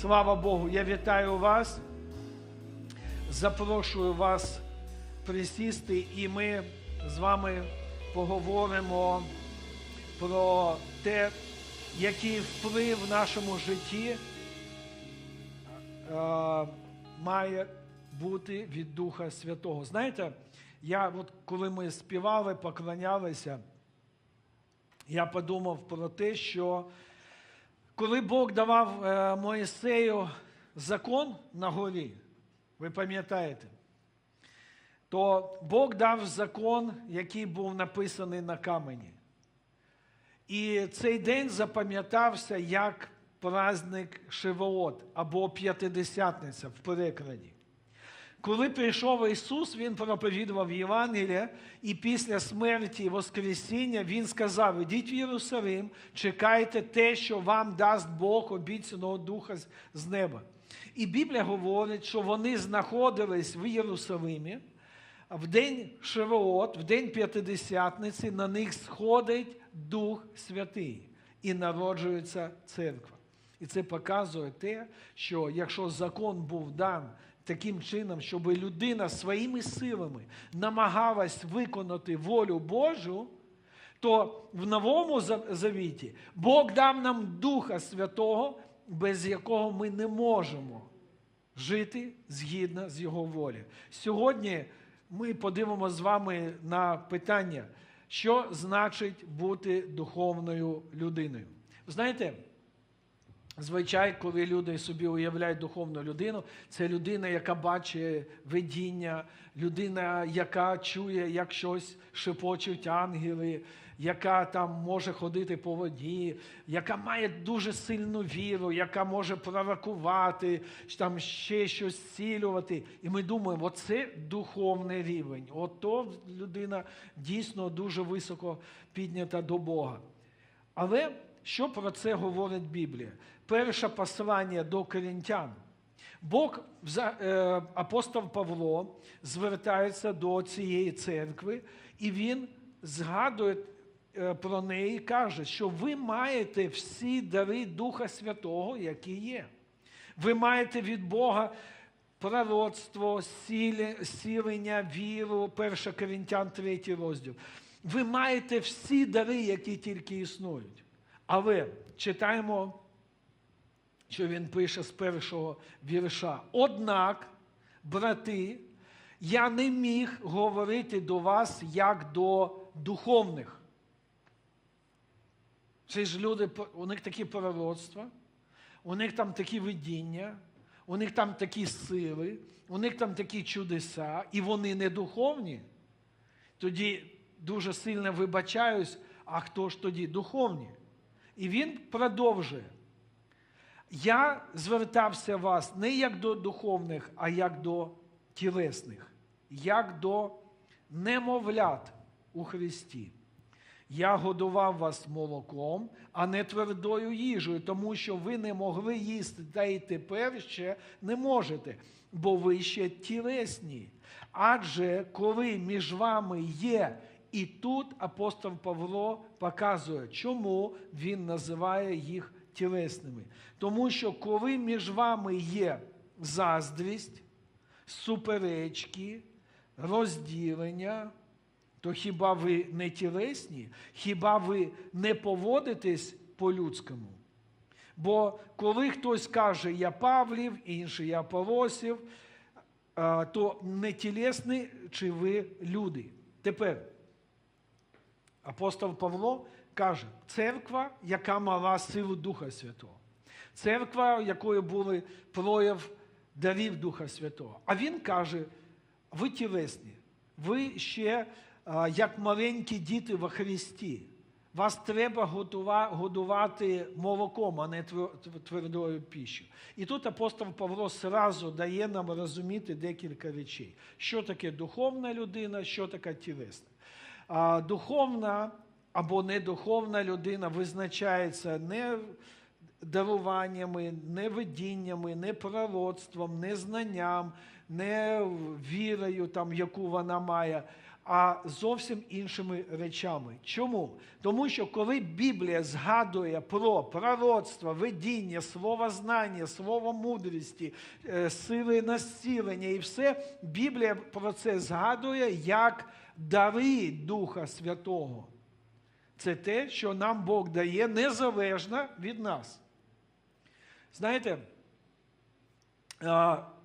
Слава Богу, я вітаю вас. Запрошую вас присісти, і ми з вами поговоримо про те, який вплив в нашому житті е, має бути від Духа Святого. Знаєте, я от коли ми співали, поклонялися, я подумав про те, що коли Бог давав е, Моїсею закон на горі, ви пам'ятаєте, то Бог дав закон, який був написаний на камені. І цей день запам'ятався як праздник Шивоот або П'ятидесятниця в перекладі. Коли прийшов Ісус, Він проповідував Євангелія, і після смерті і Воскресіння Він сказав: ідіть в Єрусалим, чекайте те, що вам дасть Бог обіцяного Духа з- неба. І Біблія говорить, що вони знаходились в Єрусалимі, в день Шивоот, в день П'ятидесятниці, на них сходить Дух Святий і народжується церква. І це показує те, що якщо закон був дан таким чином, щоб людина своїми силами намагалась виконати волю Божу, то в новому завіті Бог дав нам Духа Святого, без якого ми не можемо жити згідно з Його волі. Сьогодні ми подивимося з вами на питання, що значить бути духовною людиною. Знаєте, Звичай, коли люди собі уявляють духовну людину, це людина, яка бачить видіння, людина, яка чує, як щось шепочуть ангели, яка там може ходити по воді, яка має дуже сильну віру, яка може пророкувати, там ще щось зцілювати. І ми думаємо, оце духовний рівень. Ото людина дійсно дуже високо піднята до Бога. Але що про це говорить Біблія? Перше послання до корінтян. Бог, е, апостол Павло, звертається до цієї церкви, і він згадує е, про неї і каже, що ви маєте всі дари Духа Святого, які є. Ви маєте від Бога пророцтво, сілення, віру, 1 Коринтян 3 розділ. Ви маєте всі дари, які тільки існують. Але читаємо, що він пише з першого вірша. Однак, брати, я не міг говорити до вас як до духовних. Це ж люди, у них такі пророцтва, у них там такі видіння, у них там такі сили, у них там такі чудеса, і вони не духовні. Тоді дуже сильно вибачаюсь, а хто ж тоді духовні? І він продовжує. Я звертався вас не як до духовних, а як до тілесних, як до немовлят у Христі. Я годував вас молоком, а не твердою їжею, тому що ви не могли їсти, та й тепер ще не можете, бо ви ще тілесні. Адже коли між вами є, і тут апостол Павло показує, чому він називає їх тілесними. Тому що коли між вами є заздрість, суперечки, розділення, то хіба ви не тілесні? Хіба ви не поводитесь по-людському? Бо коли хтось каже, я Павлів, інший я Полосів, то не тілесні чи ви люди. Тепер апостол Павло каже, церква, яка мала силу Духа Святого, церква, якою були прояв дарів Духа Святого. А він каже, ви тілесні, ви ще а, як маленькі діти во Христі. Вас треба годувати молоком, а не твердою пішою. І тут апостол Павло сразу дає нам розуміти декілька речей. Що таке духовна людина, що таке тілесна. Духовна або недуховна людина визначається не даруваннями, не видіннями, не пророцтвом, не знанням, не вірою, там, яку вона має, а зовсім іншими речами. Чому? Тому що коли Біблія згадує про пророцтво, видіння, слово знання, слово мудрості, е, сили насілення і все, Біблія про це згадує як дари Духа Святого. Це те, що нам Бог дає незалежно від нас. Знаєте,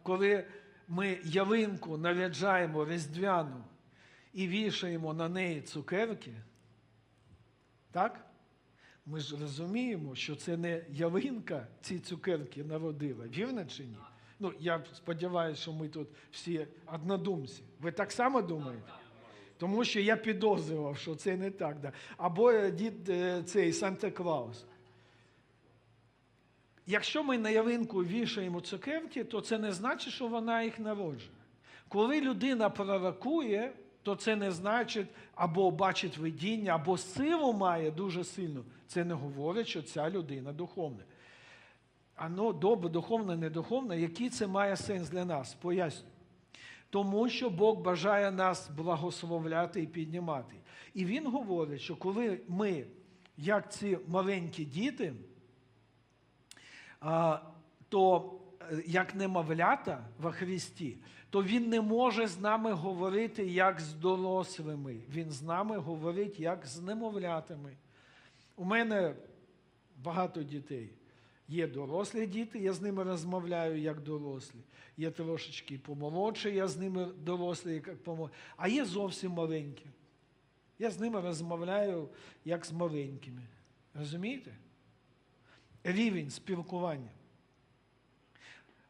коли ми ялинку наряджаємо різдвяну і вішаємо на неї цукерки, так? Ми ж розуміємо, що це не ялинка ці цукерки народила, вірно чи ні? Ну, я сподіваюся, що ми тут всі однодумці. Ви так само думаєте? Тому що я підозрював, що це не так. Да. Або е, дід е, цей Санта Клаус. Якщо ми на ялинку вішаємо цукерки, то це не значить, що вона їх народжує. Коли людина пророкує, то це не значить або бачить видіння, або силу має дуже сильну. Це не говорить, що ця людина духовна. Ано добре, духовне, недуховне, який це має сенс для нас? Поясню. Тому що Бог бажає нас благословляти і піднімати. І Він говорить, що коли ми, як ці маленькі діти, то е, як немовлята во Христі, то Він не може з нами говорити як з дорослими. Він з нами говорить як з немовлятами. У мене багато дітей. Є дорослі діти, я з ними розмовляю як дорослі. Є трошечки помолодші, я з ними дорослі, як помолодші. А є зовсім маленькі. Я з ними розмовляю як з маленькими. Розумієте? Рівень спілкування.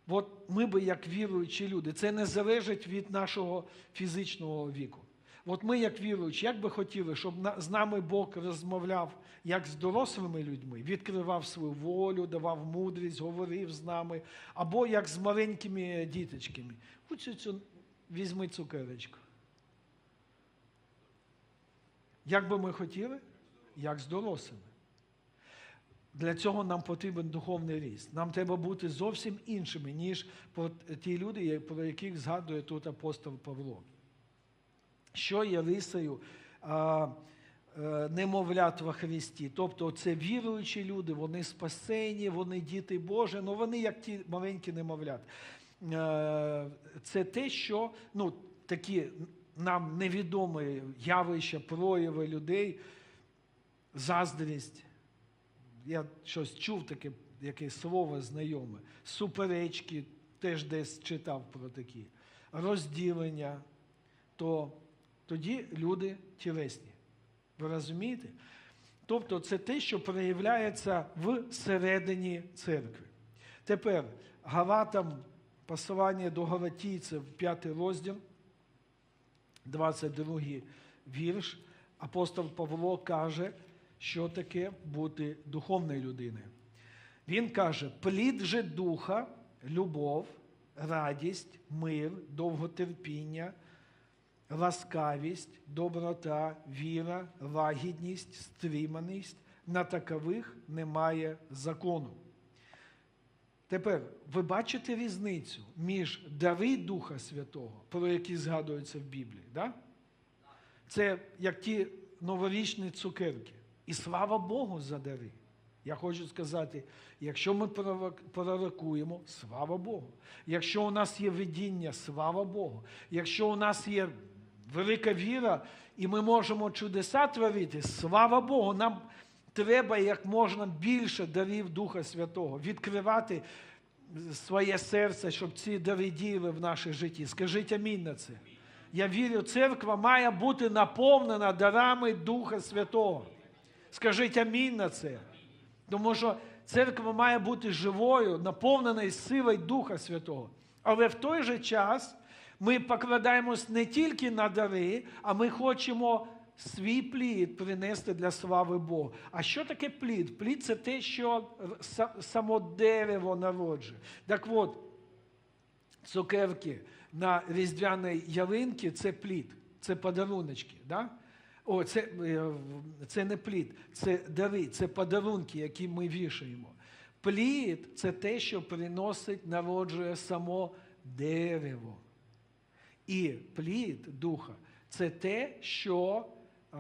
От ми би, як віруючі люди, це не залежить від нашого фізичного віку. От ми, як віруючі, як би хотіли, щоб з нами Бог розмовляв як з дорослими людьми, відкривав свою волю, давав мудрість, говорив з нами, або як з маленькими діточками. Оцю цю візьми цукерочку. Як би ми хотіли? Як з дорослими. Для цього нам потрібен духовний ріст. Нам треба бути зовсім іншими, ніж ті люди, про яких згадує тут апостол Павло. Що є рисою а, а, немовлят во Христі? Тобто це віруючі люди, вони спасені, вони діти Божі, але вони як ті маленькі немовлят. А, це те, що ну, такі нам невідомі явища, прояви людей, заздрість. Я щось чув таке якесь слово знайоме. Суперечки, теж десь читав про такі, розділення, то тоді люди тілесні. Ви розумієте? Тобто це те, що проявляється всередині церкви. Тепер Галатам, послання до Галатійців, 5 розділ, 22 вірш, апостол Павло каже, що таке бути духовною людиною. Він каже: плід же духа, любов, радість, мир, довготерпіння, ласкавість, доброта, віра, лагідність, стриманість. На такових немає закону. Тепер ви бачите різницю між дари Духа Святого, про які згадуються в Біблії. Да? Це як ті новорічні цукерки. І слава Богу за дари. Я хочу сказати, якщо ми пророкуємо, слава Богу. Якщо у нас є видіння, слава Богу. Якщо у нас є велика віра, і ми можемо чудеса творити, слава Богу, нам треба як можна більше дарів Духа Святого, відкривати своє серце, щоб ці дари діяли в нашій житті. Скажіть амінь на це. Я вірю, церква має бути наповнена дарами Духа Святого. Скажіть амінь на це. Тому що церква має бути живою, наповненою силою Духа Святого. Але в той же час ми покладаємось не тільки на дари, а ми хочемо свій плід принести для слави Бога. А що таке плід? Плід це те, що само дерево народжує. Так от, цукерки на різдвяній ялинці це плід, це подаруночки. Да? О, це е, це не плід, це дари, це подарунки, які ми вішаємо. Плід це те, що приносить, народжує само дерево. І плід духа це те, що е,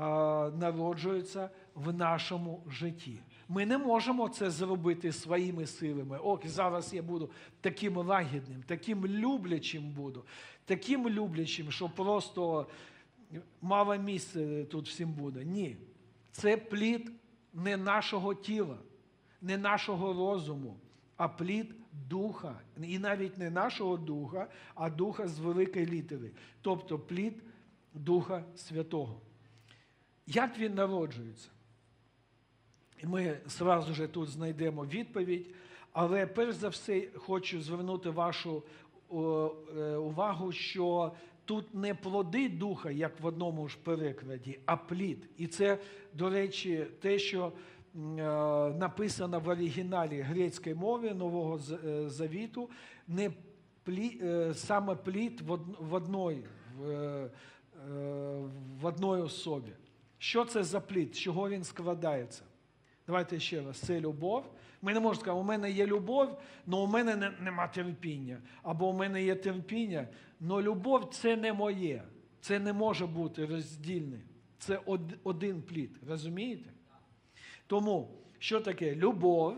народжується в нашому житті. Ми не можемо це зробити своїми силами. О, зараз я буду таким лагідним, таким люблячим буду, таким люблячим, що просто мало місця тут всім буде. Ні. Це плід не нашого тіла, не нашого розуму, а плід духа. І навіть не нашого духа, а духа з великої літери. Тобто плід Духа Святого. Як він народжується? І ми зразу ж тут знайдемо відповідь, але перш за все хочу звернути вашу е, увагу, що тут не плоди духа, як в одному ж перекладі, а плід. І це, до речі, те, що е, в оригіналі грецької мови Нового е, Завіту, не плі, е, саме плід в, одної, в, в одної особі. Що це за плід? З чого він складається? Давайте ще раз. Це любов. Ми не можемо сказати, у мене є любов, але у мене не, нема терпіння. Або у мене є терпіння, але любов це не моє. Це не може бути роздільне. Це од- один плід. Розумієте? Тому, що таке любов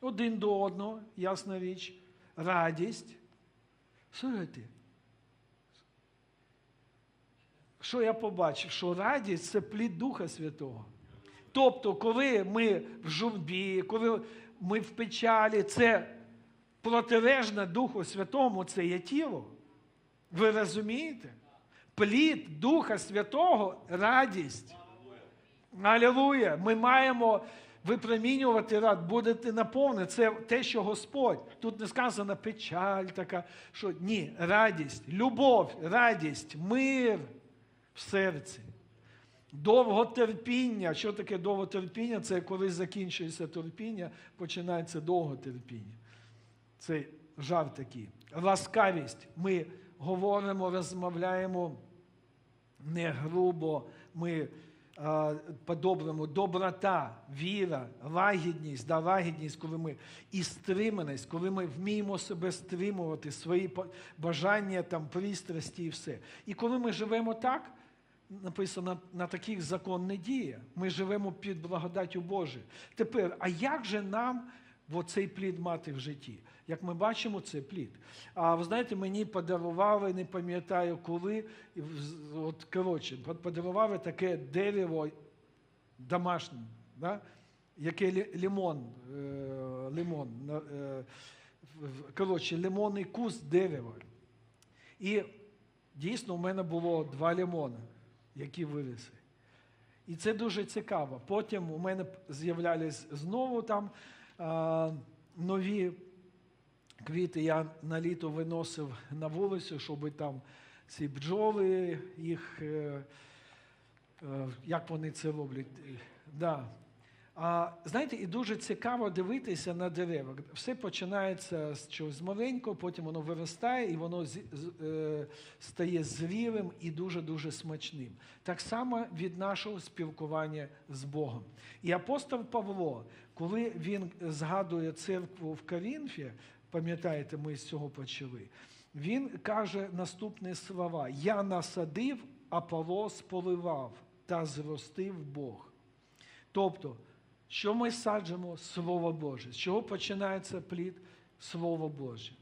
один до одного, ясна річ, радість. Слухайте, що я побачив? Що радість це плід Духа Святого. Тобто, коли ми в журбі, коли ми в печалі, це протилежне Духу Святому, це є тіло. Ви розумієте? Плід Духа Святого радість. Алілуя! Ми маємо випромінювати рад, будете наповнені. Це те, що Господь. Тут не сказано печаль така, що ні, радість, любов, радість, мир в серці. Довготерпіння. Що таке довготерпіння? Це коли закінчується терпіння, починається довготерпіння. Це жарт такий. Ласкавість. Ми говоримо, розмовляємо не грубо, ми по-доброму, доброта, віра, лагідність, да, лагідність, коли ми і стриманість, коли ми вміємо себе стримувати, свої бажання, там, пристрасті і все. І коли ми живемо так, написано, на таких закон не діє. Ми живемо під благодаттю Божою. Тепер, а як же нам цей плід мати в житті? Як ми бачимо, це плід. А ви знаєте, мені подарували, не пам'ятаю коли, от коротше, подарували таке дерево домашнє, да? яке лимон, е, лимон, е, коротше, лимонний куст дерева. І дійсно у мене було два лимони, які виросли. І це дуже цікаво. Потім у мене з'являлись знову там нові квіти. Я на літо виносив на вулицю, щоб там ці бджоли їх, е, е, як вони це роблять. Да. А, знаєте, і дуже цікаво дивитися на дерева. Все починається з чогось маленького, потім воно виростає і воно з, е, стає зрілим і дуже-дуже смачним. Так само від нашого спілкування з Богом. І апостол Павло, коли він згадує церкву в Корінфі, пам'ятаєте, ми з цього почали, він каже наступні слова: Я насадив, Аполос поливав, та зростив Бог. Тобто, що ми саджимо? Слово Боже. З чого починається плід? Слово Боже.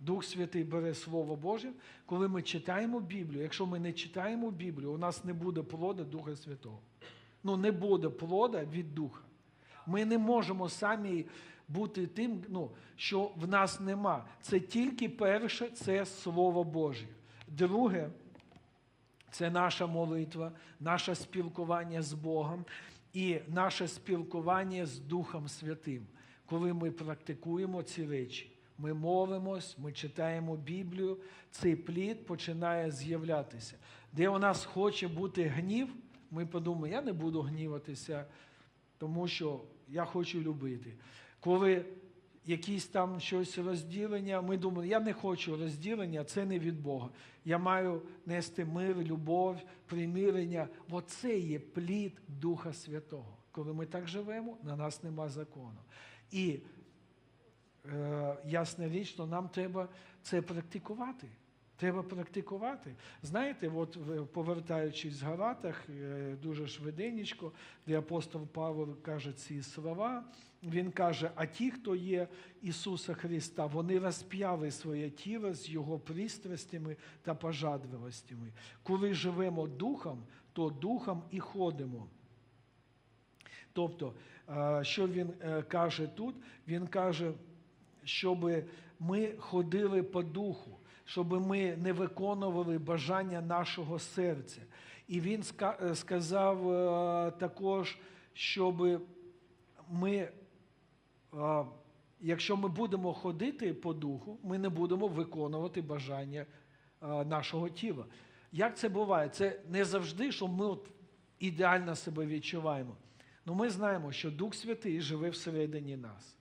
Дух Святий бере Слово Боже, коли ми читаємо Біблію. Якщо ми не читаємо Біблію, у нас не буде плода Духа Святого. Ну, не буде плода від Духа. Ми не можемо самі бути тим, ну, що в нас нема. Це тільки перше, це Слово Боже. Друге, це наша молитва, наше спілкування з Богом і наше спілкування з Духом Святим. Коли ми практикуємо ці речі, ми молимось, ми читаємо Біблію, цей плід починає з'являтися. Де у нас хоче бути гнів, ми подумаємо, я не буду гніватися, тому що я хочу любити. Коли якісь там щось розділення, ми думаємо, я не хочу розділення, це не від Бога. Я маю нести мир, любов, примирення. Оце є плід Духа Святого. Коли ми так живемо, на нас нема закону. І е, ясна річ, що нам треба це практикувати. Треба практикувати. Знаєте, от повертаючись з Галатах, е, дуже швиденечко, де апостол Павло каже ці слова, він каже: а ті, хто є Ісуса Христа, вони розп'яли своє тіло з Його пристрастями та пожадливостями. Коли живемо духом, то духом і ходимо. Тобто, е, що він е, каже тут? Він каже, щоб ми ходили по духу, щоб ми не виконували бажання нашого серця. І він е, сказав е, також, щоб ми, е, якщо ми будемо ходити по духу, ми не будемо виконувати бажання нашого тіла. Як це буває? Це не завжди, що ми от ідеально себе відчуваємо. Ну ми знаємо, що Дух Святий живе всередині нас.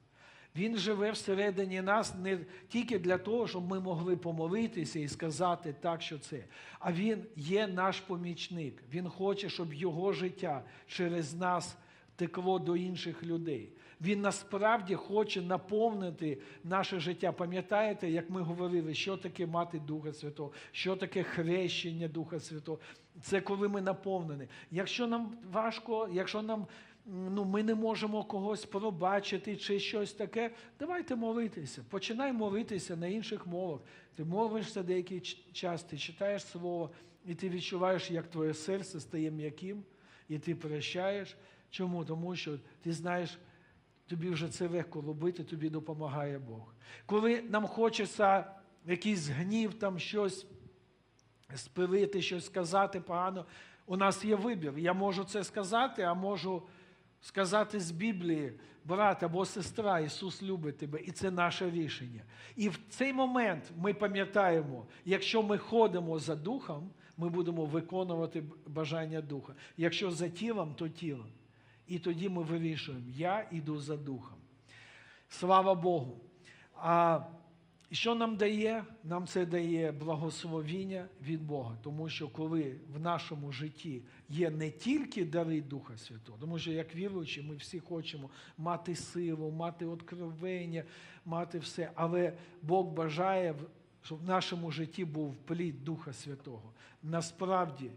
Він живе всередині нас не тільки для того, щоб ми могли помолитися і сказати так, що це, а Він є наш помічник. Він хоче, щоб його життя через нас текло до інших людей. Він насправді хоче наповнити наше життя. Пам'ятаєте, як ми говорили, що таке мати Духа Святого, що таке хрещення Духа Святого? Це коли ми наповнені. Якщо нам важко, якщо нам ну, ми не можемо когось пробачити чи щось таке, давайте молитися. Починай молитися на інших мовах. Ти молишся деякий час, ти читаєш слово, і ти відчуваєш, як твоє серце стає м'яким, і ти прощаєш. Чому? Тому що ти знаєш, тобі вже це легко робити, тобі допомагає Бог. Коли нам хочеться якийсь гнів, там щось спилити, щось сказати погано, у нас є вибір. Я можу це сказати, а можу сказати з Біблії, брат або сестра, Ісус любить тебе, і це наше рішення. І в цей момент ми пам'ятаємо, якщо ми ходимо за духом, ми будемо виконувати бажання духа. Якщо за тілом, то тілом. І тоді ми вирішуємо, я йду за духом. Слава Богу. А що нам дає? Нам це дає благословіння від Бога. Тому що коли в нашому житті є не тільки дари Духа Святого, тому що як віруючі, ми всі хочемо мати силу, мати откровення, мати все. Але Бог бажає, щоб в нашому житті був плід Духа Святого. Насправді,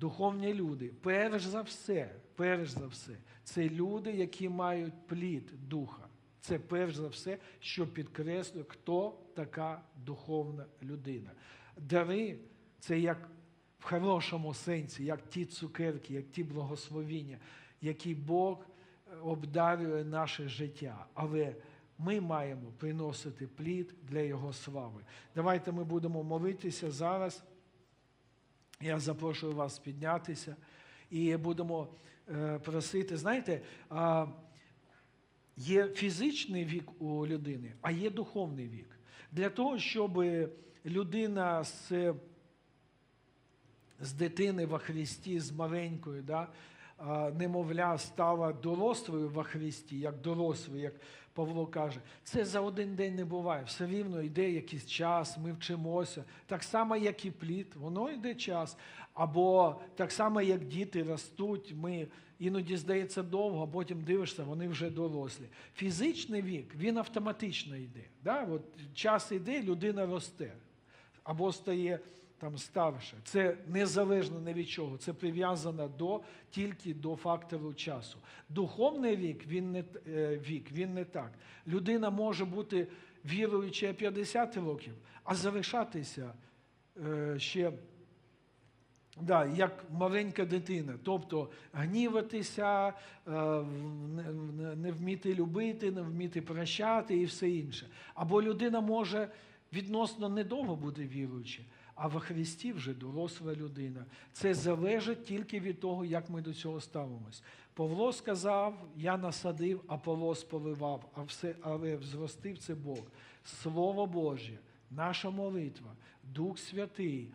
Духовні люди, перш за все, перш за все, це люди, які мають плід духа. Це перш за все, що підкреслює, хто така духовна людина. Дари це як в хорошому сенсі, як ті цукерки, як ті благословіння, які Бог е, обдарює наше життя. Але ми маємо приносити плід для Його слави. Давайте ми будемо молитися зараз. Я запрошую вас піднятися і будемо е, просити. Знаєте, є фізичний вік у людини, а є духовний вік. Для того, щоб людина з, з дитини во Христі, з маленькою, да, немовля стала дорослою во Христі, як дорослою, як Павло каже, це за один день не буває. Все рівно йде якийсь час, ми вчимося. Так само, як і плід, воно йде час. Або так само, як діти ростуть, ми іноді здається довго, а потім дивишся, вони вже дорослі. Фізичний вік він автоматично йде. Да? От час йде, людина росте або стає там старше. Це незалежно не від чого. Це прив'язано до тільки до фактору часу. Духовний вік він не е, вік, він не так. Людина може бути віруюча 50 років, а залишатися е, ще. Да, як маленька дитина, тобто гніватися, е, не- вміти любити, не вміти прощати і все інше. Або людина може відносно недовго бути віруюча, а во Христі вже доросла людина. Це залежить тільки від того, як ми до цього ставимось. Павло сказав: я насадив, Аполос поливав, а все, але зростив це Бог. Слово Боже, наша молитва, Дух Святий.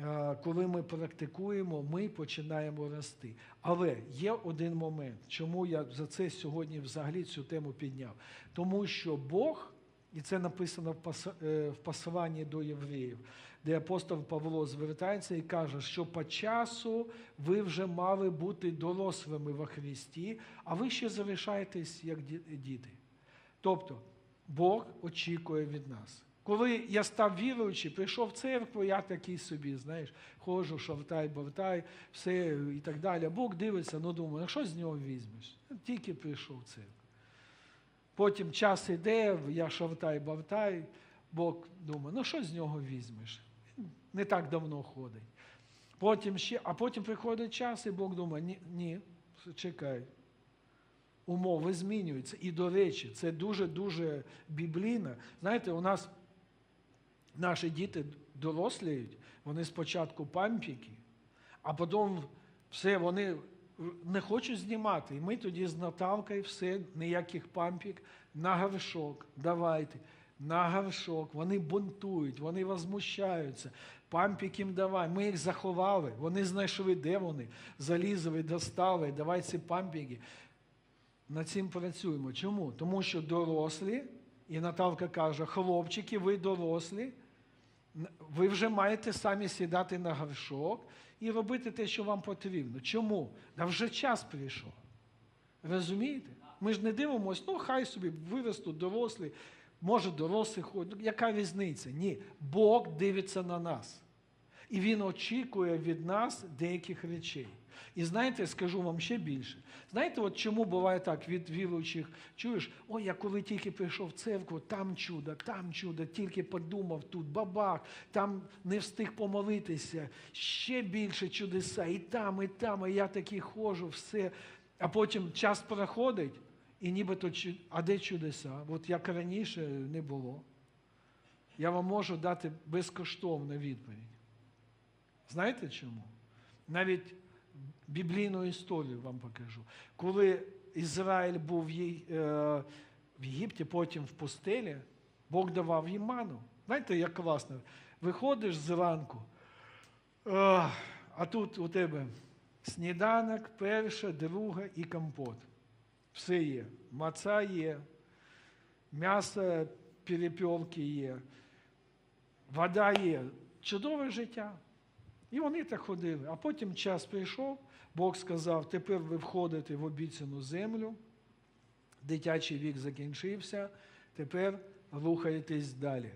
Е, Коли ми практикуємо, ми починаємо рости. Але є один момент, чому я за це сьогодні взагалі цю тему підняв. Тому що Бог, і це написано в е, посланні до євреїв, де апостол Павло звертається і каже, що по часу ви вже мали бути дорослими во Христі, а ви ще залишаєтесь як діти. Тобто Бог очікує від нас. Коли я став віруючий, прийшов в церкву, я такий собі, знаєш, ходжу, шовтай, бовтай, все і так далі. Бог дивиться, ну думаю, а що з нього візьмеш? Тільки прийшов в церкву. Потім час іде, я шовтай, бовтай, Бог думає, ну що з нього візьмеш? Не так давно ходить. Потім ще, а потім приходить час, і Бог думає, ні, ні, чекай. Умови змінюються. І, до речі, це дуже-дуже біблійно. Знаєте, у нас наші діти доросліють, вони спочатку пампіки, а потім все, вони не хочуть знімати. І ми тоді з Наталкою все, ніяких пампік, на горшок, давайте, на горшок. Вони бунтують, вони возмущаються. Пампік їм давай. Ми їх заховали, вони знайшли, де вони, залізли, достали, давай ці пампіки. Над цим працюємо. Чому? Тому що дорослі, і Наталка каже, хлопчики, ви дорослі, ви вже маєте самі сідати на горшок і робити те, що вам потрібно. Чому? Да вже час прийшов. Розумієте? Ми ж не дивимося, ну хай собі виростуть дорослі, може дорослі ходять. Яка різниця? Ні. Бог дивиться на нас. І Він очікує від нас деяких речей. І знаєте, скажу вам ще більше. Знаєте, от чому буває так від віруючих, чуєш, ой, я коли тільки прийшов в церкву, там чудо, там чудо, тільки подумав тут, бабах, там не встиг помолитися, ще більше чудеса, і там, і там, і я такий ходжу, все. А потім час проходить, і нібито, а де чудеса? От як раніше не було. Я вам можу дати безкоштовну відповідь. Знаєте чому? Навіть біблійну історію вам покажу. Коли Ізраїль був е, в Єгипті, потім в пустелі, Бог давав їм ману. Знаєте, як класно. Виходиш зранку, е, а тут у тебе сніданок, перша, друга і компот. Все є. Маца є, м'ясо перепілки є, вода є. Чудове життя. І вони так ходили. А потім час прийшов, Бог сказав, тепер ви входите в обіцяну землю, дитячий вік закінчився, тепер рухаєтесь далі.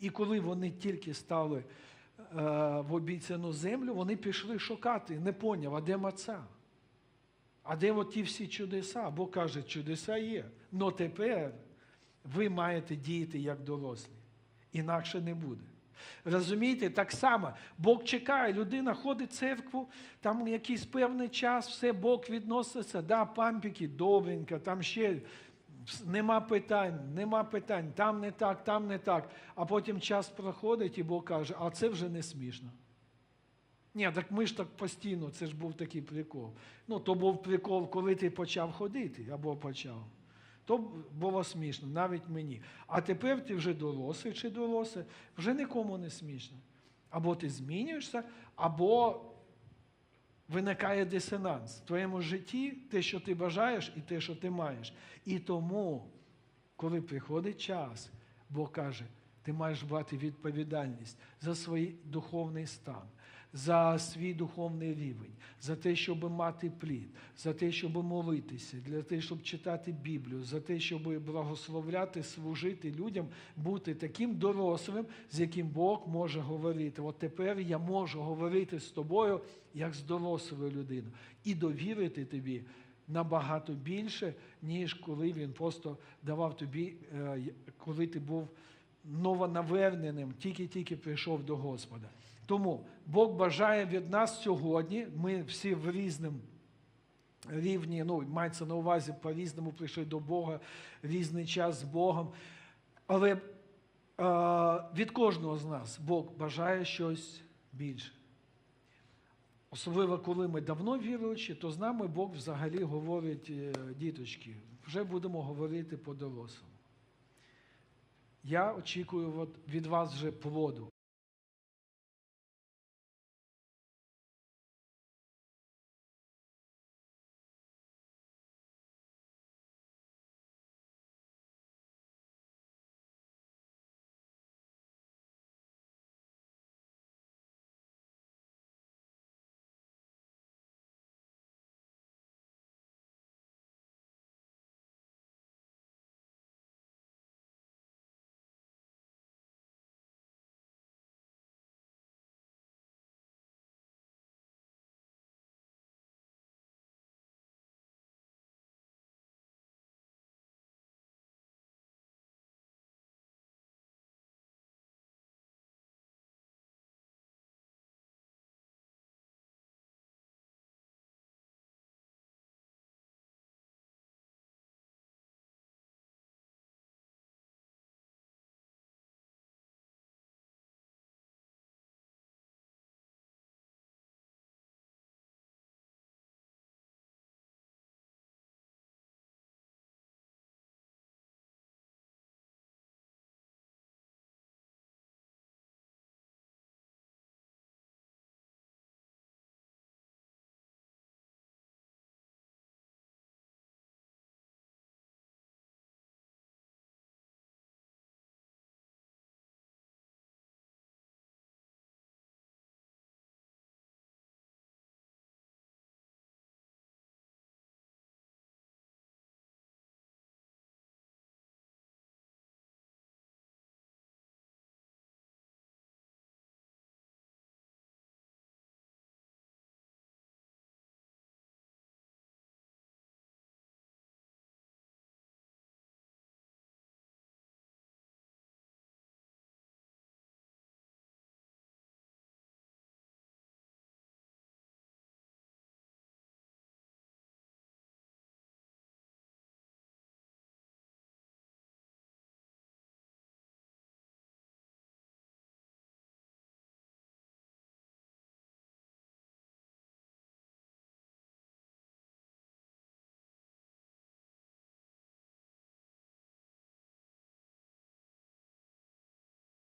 І коли вони тільки стали е, в обіцяну землю, вони пішли шукати, не поняв, а де маца? А де от ті всі чудеса? Бог каже, чудеса є. Но тепер ви маєте діяти як дорослі. Інакше не буде. Розумієте, так само Бог чекає, людина ходить в церкву, там якийсь певний час, все Бог відноситься, да, пампіки, добренько, там ще нема питань, нема питань, там не так, там не так. А потім час проходить, і Бог каже, а це вже не смішно. Ні, так ми ж так постійно, це ж був такий прикол. Ну, то був прикол, коли ти почав ходити або почав. То було смішно, навіть мені. А тепер ти вже дорослий чи дорослий, вже нікому не смішно. Або ти змінюєшся, або виникає дисонанс в твоєму житті, те, що ти бажаєш, і те, що ти маєш. І тому, коли приходить час, Бог каже, ти маєш брати відповідальність за свій духовний стан, за свій духовний рівень, за те, щоб мати плід, за те, щоб молитися, для того, щоб читати Біблію, за те, щоб благословляти, служити людям, бути таким дорослим, з яким Бог може говорити. От тепер я можу говорити з тобою як з дорослою людиною і довірити тобі набагато більше, ніж коли він просто давав тобі, е, коли ти був новонаверненим, тільки-тільки прийшов до Господа. Тому Бог бажає від нас сьогодні, ми всі в різному рівні, ну, мається на увазі, по-різному прийшли до Бога, різний час з Богом. Але е, від кожного з нас Бог бажає щось більше. Особливо, коли ми давно віруючі, то з нами Бог взагалі говорить, е, діточки, вже будемо говорити по-дорослому. Я очікую від вас вже плоду.